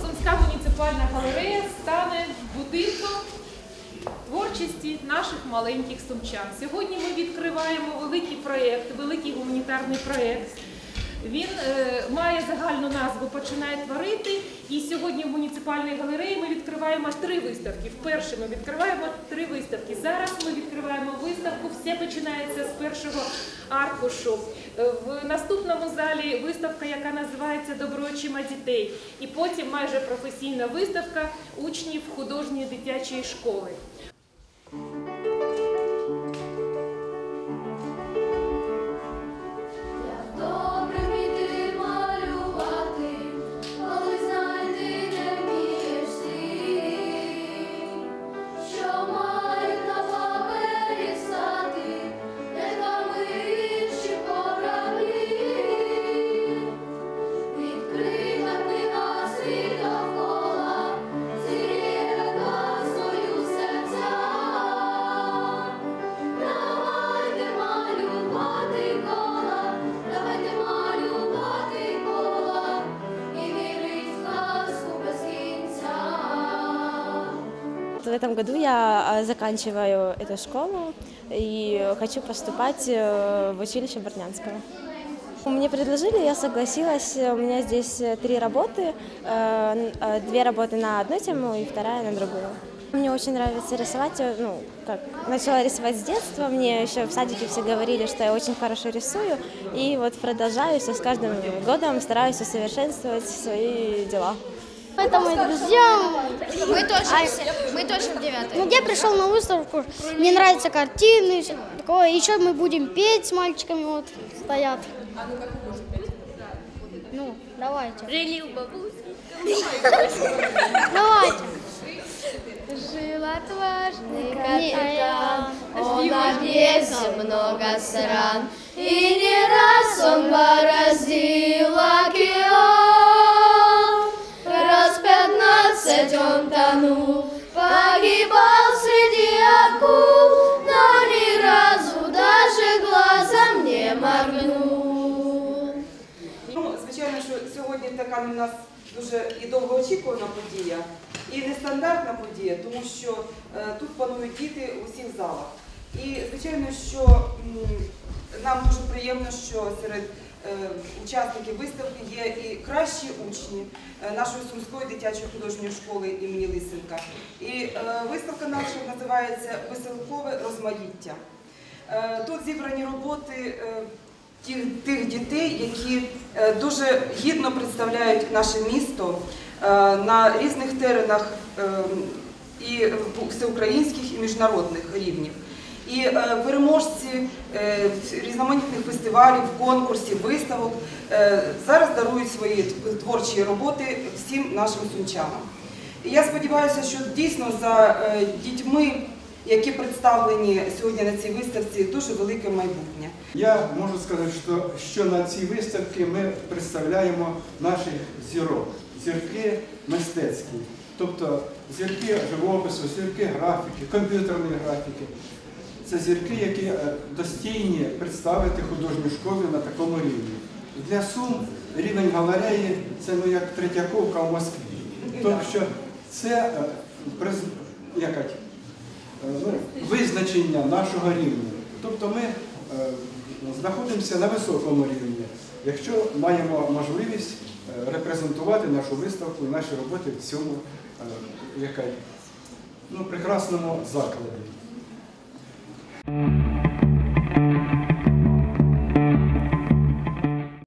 Сумська муніципальна галерея стане будинком творчості наших маленьких сумчан. Сьогодні ми відкриваємо великий проєкт, великий гуманітарний проєкт. Він е, має загальну назву Починає творити. І сьогодні в муніципальній галереї ми відкриваємо три виставки. Вперше ми відкриваємо три виставки. Зараз ми відкриваємо виставку. Все починається з першого аркушу. Е, В наступному залі виставка, яка називається Добро очима дітей. І потім майже професійна виставка учнів художньої дитячої школи. В этом году я а, заканчиваю эту школу и хочу поступать э, в училище Бортнянского. Мне предложили, я согласилась. У меня здесь э, три работы. э, Две работы на одну тему и вторая на другую. Мне очень нравится рисовать. Ну, как, начала рисовать с детства. Мне еще в садике все говорили, что я очень хорошо рисую. И вот продолжаю, все с каждым годом стараюсь усовершенствовать свои дела. Это мои друзья. Мы тоже, все- мы тоже в девятый. Ну, я пришел на выставку, мне нравятся картины, всё такое. Еще мы будем петь с мальчиками, вот стоят. Ну, давайте. Жили у бабуси. Давайте. Жила отважный капитан, а он объездил много стран, и не раз он бороздил звичайно, що сьогодні така у нас дуже і довгоочікувана подія, і нестандартна подія, тому що е, тут панують діти у всіх залах. І звичайно, що нам дуже приємно, що серед е, учасників виставки є і кращі учні е, нашої сумської дитячої художньої школи імені Лисенка. І виставка наша називається Веселкове розмаїття. Тут зібрані роботи тих, тих дітей, які е, дуже гідно представляють наше місто е, на різних теренах е, і всеукраїнських і міжнародних рівнів. І переможці різноманітних фестивалів, конкурсів, виставок зараз дарують свої творчі роботи всім нашим сумчанам. І я сподіваюся, що дійсно за дітьми, які представлені сьогодні на цій виставці, дуже велике майбутнє. Я можу сказати, що, що на цій виставці ми представляємо наших зірок, зірки мистецькі, тобто зірки живопису, зірки графіки, комп'ютерної графіки. Це зірки, які е, достійні представити художню школу на такому рівні. Для Сум рівень галереї це ну, як Третьяковка в Москві. Тобто що це е, як визначення нашого рівня. Тобто ми е, знаходимося на високому рівні, якщо маємо можливість е, репрезентувати нашу виставку і наші роботи в цьому е, яка, ну, прекрасному закладі.